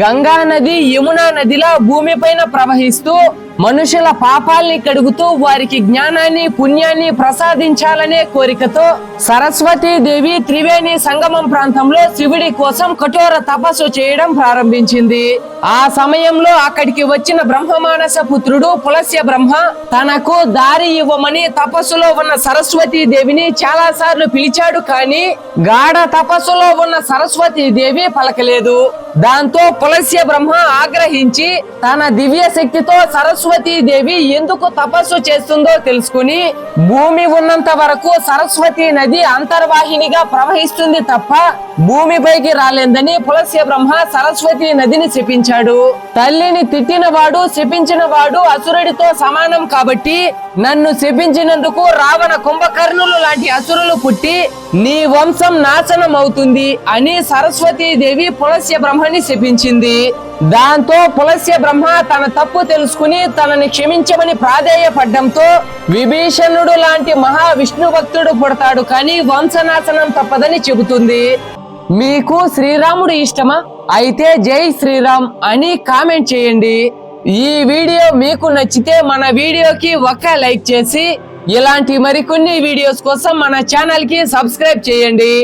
గంగా నది యమునా నదిలా భూమిపైన ప్రవహిస్తూ మనుషుల పాపాల్ని కడుగుతూ వారికి జ్ఞానాన్ని పుణ్యాన్ని ప్రసాదించాలనే కోరికతో సరస్వతీ దేవి త్రివేణి సంగమం ప్రాంతంలో శివుడి కోసం కఠోర తపస్సు చేయడం ప్రారంభించింది. ఆ సమయంలో అక్కడికి వచ్చిన బ్రహ్మమానస పుత్రుడు పులస్య బ్రహ్మ తనకు దారి ఇవ్వమని తపస్సులో ఉన్న సరస్వతీ దేవిని చాలా సార్లు పిలిచాడు కానీ గాఢ తపస్సులో ఉన్న సరస్వతీ దేవి పలకలేదు. దాంతో పులస్య బ్రహ్మ ఆగ్రహించి తన దివ్య శక్తితో సరస్వతీ దేవి ఎందుకు తపస్సు చేస్తుందో తెలుసుకుని భూమి ఉన్నంత వరకు సరస్వతి నది అంతర్వాహినిగా ప్రవహిస్తుంది తప్ప భూమిపైకి రాలేదని పులస్య బ్రహ్మ సరస్వతి నదిని శపించాడు. తల్లిని తిట్టిన వాడు శపించిన వాడు అసురుడితో సమానం కాబట్టి నన్ను శపించినందుకు రావణ కుంభకర్ణులు లాంటి అసురులు పుట్టి నీ వంశం నాశనం అవుతుంది అని సరస్వతీ దేవి పులస్య బ్రహ్మని శపించింది. దాంతో పులస్య బ్రహ్మ తన తప్పు తెలుసుకుని తనని క్షమించమని ప్రాధేయపడ్డంతో విభీషణుడు లాంటి మహా విష్ణు భక్తుడు పుడతాడు కానీ వంశనాశనం తప్పదని చెబుతుంది. మీకు శ్రీరాముడు ఇష్టమా? అయితే జై శ్రీరామ్ అని కామెంట్ చేయండి. ఈ వీడియో మీకు నచ్చితే మన వీడియోకి ఒక లైక్ చేసి ఇలాంటి మరికొన్ని వీడియోస్ కోసం మన ఛానల్కి సబ్స్క్రైబ్ చేయండి.